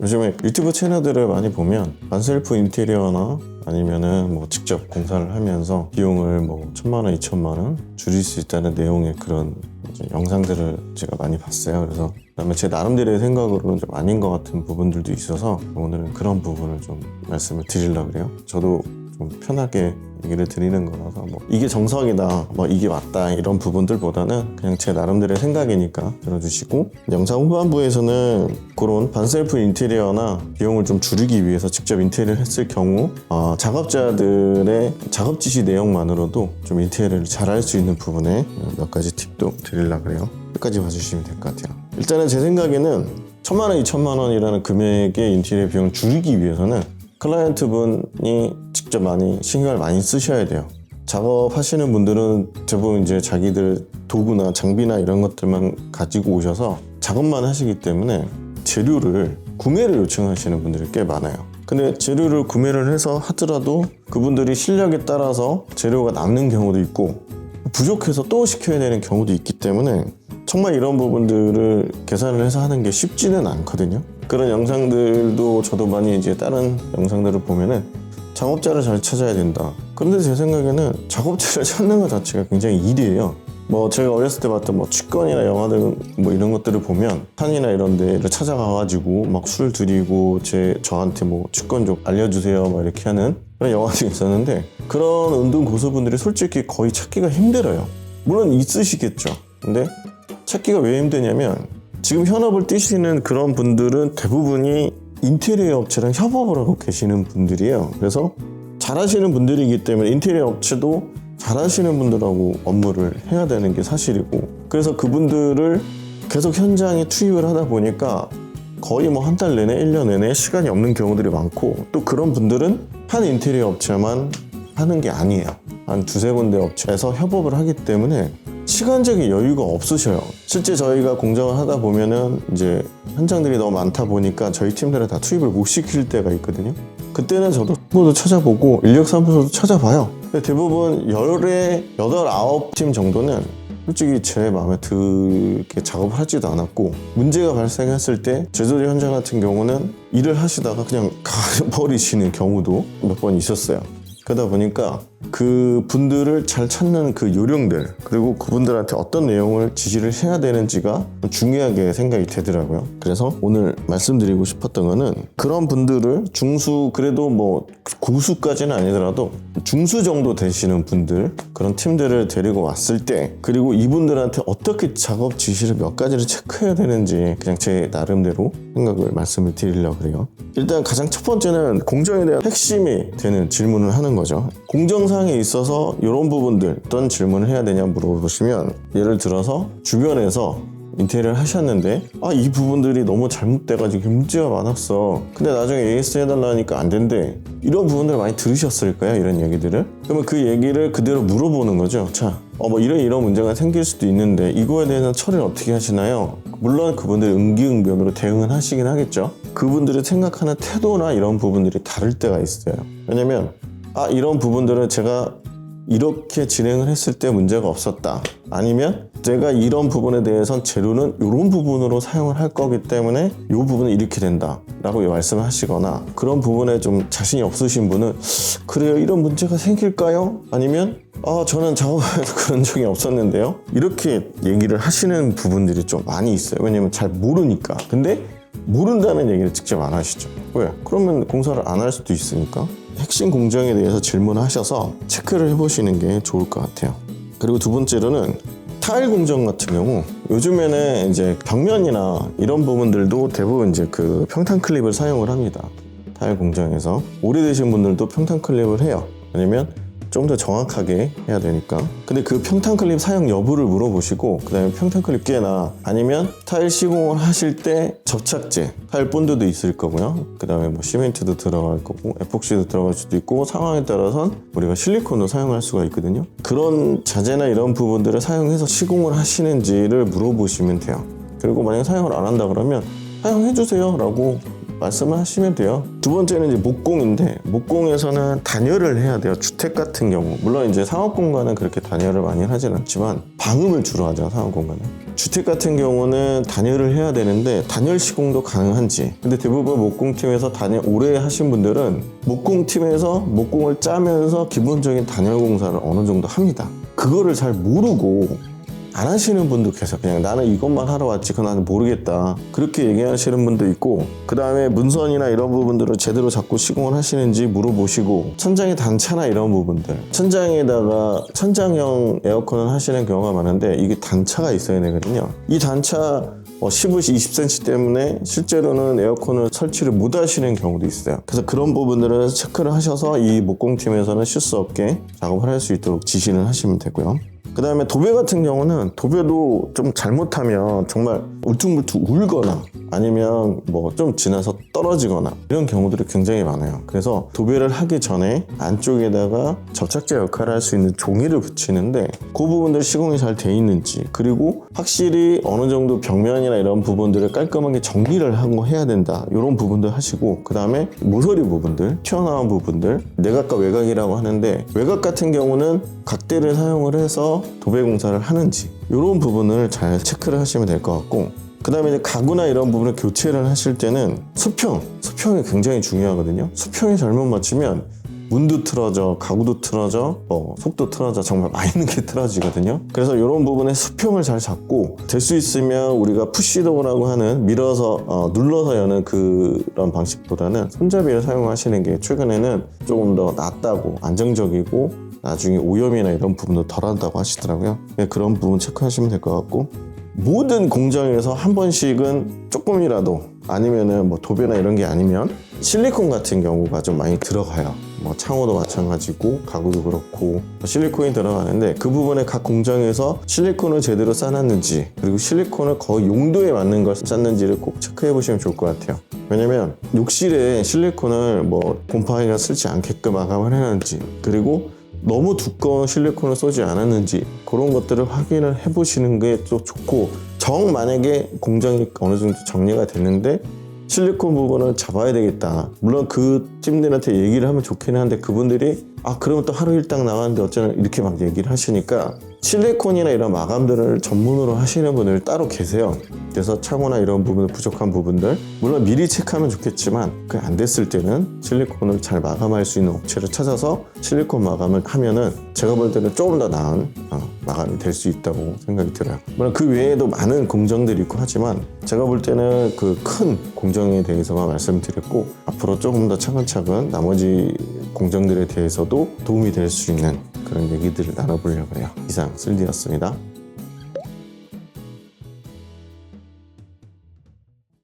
요즘에 유튜브 채널들을 많이 보면 반셀프 인테리어나 아니면은 뭐 직접 공사를 하면서 비용을 뭐 천만 원, 이천만 원 줄일 수 있다는 내용의 그런 영상들을 제가 많이 봤어요. 그래서 그다음에 제 나름대로의 생각으로는 좀 아닌 것 같은 부분들도 있어서 오늘은 그런 부분을 좀 말씀을 드리려고 그래요. 저도 좀 편하게 얘기를 드리는 거라서 뭐 이게 정석이다 뭐 이게 맞다 이런 부분들보다는 그냥 제 나름대로의 생각이니까 들어주시고 영상 후반부에서는 그런 반셀프 인테리어나 비용을 좀 줄이기 위해서 직접 인테리어를 했을 경우 어, 작업자들의 작업 지시 내용만으로도 좀 인테리어를 잘 할 수 있는 부분에 몇 가지 팁도 드리려고 그래요. 끝까지 봐주시면 될 것 같아요. 일단은 제 생각에는 천만 원, 이천만 원이라는 금액의 인테리어 비용을 줄이기 위해서는 클라이언트 분이 직접 많이 신경을 많이 쓰셔야 돼요. 작업하시는 분들은 대부분 이제 자기들 도구나 장비나 이런 것들만 가지고 오셔서 작업만 하시기 때문에 재료를 구매를 요청하시는 분들이 꽤 많아요. 근데 재료를 구매를 해서 하더라도 그분들이 실력에 따라서 재료가 남는 경우도 있고 부족해서 또 시켜야 되는 경우도 있기 때문에 정말 이런 부분들을 계산을 해서 하는 게 쉽지는 않거든요. 그런 영상들도 저도 많이 이제 다른 영상들을 보면은 작업자를 잘 찾아야 된다. 그런데 제 생각에는 작업자를 찾는 것 자체가 굉장히 일이에요. 뭐 제가 어렸을 때 봤던 뭐 취권이나 영화들 뭐 이런 것들을 보면 산이나 이런 데를 찾아가가지고 막술 드리고 제 저한테 뭐 취권 좀 알려주세요 막 이렇게 하는 그런 영화들이 있었는데 그런 운동 고수분들이 솔직히 거의 찾기가 힘들어요. 물론 있으시겠죠. 근데 찾기가 왜 힘드냐면 지금 현업을 뛰시는 그런 분들은 대부분이 인테리어 업체랑 협업을 하고 계시는 분들이에요. 그래서 잘하시는 분들이기 때문에 인테리어 업체도 잘하시는 분들하고 업무를 해야 되는 게 사실이고 그래서 그분들을 계속 현장에 투입을 하다 보니까 거의 뭐 한 달 내내, 1년 내내 시간이 없는 경우들이 많고 또 그런 분들은 한 인테리어 업체만 하는 게 아니에요. 한 두세 군데 업체에서 협업을 하기 때문에 시간적인 여유가 없으셔요. 실제 저희가 공정을 하다 보면은 이제 현장들이 너무 많다 보니까 저희 팀들은 다 투입을 못 시킬 때가 있거든요. 그때는 저도 후보도 찾아보고 인력사무소도 찾아봐요. 근데 대부분 열에 여덟 아홉 팀 정도는 솔직히 제 마음에 들게 작업을 하지도 않았고 문제가 발생했을 때 제조제 현장 같은 경우는 일을 하시다가 그냥 가버리시는 경우도 몇 번 있었어요. 그러다 보니까 그 분들을 잘 찾는 그 요령들 그리고 그분들한테 어떤 내용을 지시를 해야 되는지가 중요하게 생각이 되더라고요. 그래서 오늘 말씀드리고 싶었던 거는 그런 분들을 중수 그래도 뭐 고수까지는 아니더라도 중수 정도 되시는 분들 그런 팀들을 데리고 왔을 때 그리고 이분들한테 어떻게 작업 지시를 몇 가지를 체크해야 되는지 그냥 제 나름대로 생각을 말씀을 드리려고 그래요. 일단 가장 첫 번째는 공정에 대한 핵심이 되는 질문을 하는 거죠. 공정 상에 있어서 이런 부분들 어떤 질문을 해야 되냐 물어보시면 예를 들어서 주변에서 인테리어를 하셨는데 아 이 부분들이 너무 잘못돼가지고 문제가 많았어. 근데 나중에 AS 해달라니까 안 된대. 이런 부분들을 많이 들으셨을까요 이런 얘기들을? 그러면 그 얘기를 그대로 물어보는 거죠. 자 어 뭐 이런 이런 문제가 생길 수도 있는데 이거에 대해서 처리를 어떻게 하시나요? 물론 그분들이 응기응변으로 대응은 하시긴 하겠죠. 그분들이 생각하는 태도나 이런 부분들이 다를 때가 있어요. 왜냐면 아 이런 부분들은 제가 이렇게 진행을 했을 때 문제가 없었다. 아니면 제가 이런 부분에 대해선 재료는 이런 부분으로 사용을 할 거기 때문에 이 부분은 이렇게 된다. 라고 말씀을 하시거나 그런 부분에 좀 자신이 없으신 분은 그래요. 이런 문제가 생길까요? 아니면 아, 저는 작업에서 그런 적이 없었는데요. 이렇게 얘기를 하시는 부분들이 좀 많이 있어요. 왜냐면 잘 모르니까. 근데 모른다는 얘기를 직접 안 하시죠. 왜? 그러면 공사를 안 할 수도 있으니까. 핵심 공정에 대해서 질문하셔서 체크를 해보시는 게 좋을 것 같아요. 그리고 두 번째로는 타일 공정 같은 경우 요즘에는 이제 벽면이나 이런 부분들도 대부분 이제 그 평탄 클립을 사용을 합니다. 타일 공정에서 오래되신 분들도 평탄 클립을 해요. 왜냐면 좀 더 정확하게 해야 되니까. 근데 그 평탄 클립 사용 여부를 물어보시고, 그 다음에 평탄 클립 꽤나 아니면 타일 시공을 하실 때 접착제, 타일 본드도 있을 거고요. 그 다음에 뭐 시멘트도 들어갈 거고, 에폭시도 들어갈 수도 있고, 상황에 따라선 우리가 실리콘도 사용할 수가 있거든요. 그런 자재나 이런 부분들을 사용해서 시공을 하시는지를 물어보시면 돼요. 그리고 만약에 사용을 안 한다 그러면 사용해주세요 라고 말씀을 하시면 돼요. 두 번째는 이제 목공인데 목공에서는 단열을 해야 돼요. 주택 같은 경우 물론 이제 상업 공간은 그렇게 단열을 많이 하진 않지만 방음을 주로 하죠 상업 공간은. 주택 같은 경우는 단열을 해야 되는데 단열 시공도 가능한지 근데 대부분 목공팀에서 단열 오래 하신 분들은 목공팀에서 목공을 짜면서 기본적인 단열 공사를 어느 정도 합니다 그거를 잘 모르고 안 하시는 분도 계세요. 그냥 나는 이것만 하러 왔지, 그건 나는 모르겠다. 그렇게 얘기하시는 분도 있고, 그 다음에 문선이나 이런 부분들을 제대로 자꾸 시공을 하시는지 물어보시고, 천장의 단차나 이런 부분들, 천장에다가 천장형 에어컨을 하시는 경우가 많은데, 이게 단차가 있어야 되거든요. 이 단차 어, 15, 20cm 때문에 실제로는 에어컨을 설치를 못 하시는 경우도 있어요. 그래서 그런 부분들을 체크를 하셔서 이 목공팀에서는 실수 없게 작업을 할 수 있도록 지시를 하시면 되고요. 그 다음에 도배 같은 경우는 도배도 좀 잘못하면 정말 울퉁불퉁 울거나 아니면 뭐 좀 지나서 떨어지거나 이런 경우들이 굉장히 많아요. 그래서 도배를 하기 전에 안쪽에다가 접착제 역할을 할 수 있는 종이를 붙이는데 그 부분들 시공이 잘 돼 있는지 그리고 확실히 어느 정도 벽면이나 이런 부분들을 깔끔하게 정리를 하고 해야 된다 이런 부분들 하시고 그 다음에 모서리 부분들 튀어나온 부분들 내각과 외곽이라고 하는데 외곽 같은 경우는 각대를 사용을 해서 도배 공사를 하는지 이런 부분을 잘 체크를 하시면 될 것 같고 그 다음에 이제 가구나 이런 부분을 교체를 하실 때는 수평, 수평이 굉장히 중요하거든요. 수평이 잘못 맞추면 문도 틀어져, 가구도 틀어져, 뭐 속도 틀어져, 정말 많은 게 틀어지거든요. 그래서 이런 부분에 수평을 잘 잡고 될 수 있으면 우리가 푸시도어라고 하는 밀어서 어, 눌러서 여는 그런 방식보다는 손잡이를 사용하시는 게 최근에는 조금 더 낫다고 안정적이고 나중에 오염이나 이런 부분도 덜한다고 하시더라고요. 네, 그런 부분 체크하시면 될 것 같고 모든 공장에서 한 번씩은 조금이라도 아니면은 뭐 도배나 이런 게 아니면 실리콘 같은 경우가 좀 많이 들어가요. 뭐 창호도 마찬가지고 가구도 그렇고 뭐 실리콘이 들어가는데 그 부분에 각 공장에서 실리콘을 제대로 싸놨는지 그리고 실리콘을 거의 용도에 맞는 걸 쌌는지를 꼭 체크해 보시면 좋을 것 같아요. 왜냐면 욕실에 실리콘을 뭐 곰팡이가 슬지 않게끔 마감을 해놨는지 그리고 너무 두꺼운 실리콘을 쏘지 않았는지 그런 것들을 확인을 해보시는 게 또 좋고 정 만약에 공장이 어느 정도 정리가 됐는데 실리콘 부분을 잡아야 되겠다. 물론 그 팀들한테 얘기를 하면 좋긴 한데 그분들이 아 그러면 또 하루 일당 나가는데 어쩌나 이렇게 막 얘기를 하시니까 실리콘이나 이런 마감들을 전문으로 하시는 분들 따로 계세요. 그래서 창호나 이런 부분 부족한 부분들 물론 미리 체크하면 좋겠지만 그게 안 됐을 때는 실리콘을 잘 마감할 수 있는 업체를 찾아서 실리콘 마감을 하면은 제가 볼 때는 조금 더 나은 어, 마감이 될 수 있다고 생각이 들어요. 물론 그 외에도 많은 공정들이 있고 하지만 제가 볼 때는 그 큰 공정에 대해서만 말씀드렸고 앞으로 조금 더 차근차근 나머지 공정들에 대해서도 도움이 될 수 있는 그런 얘기들을 나눠보려고 해요. 이상 쓸디였습니다.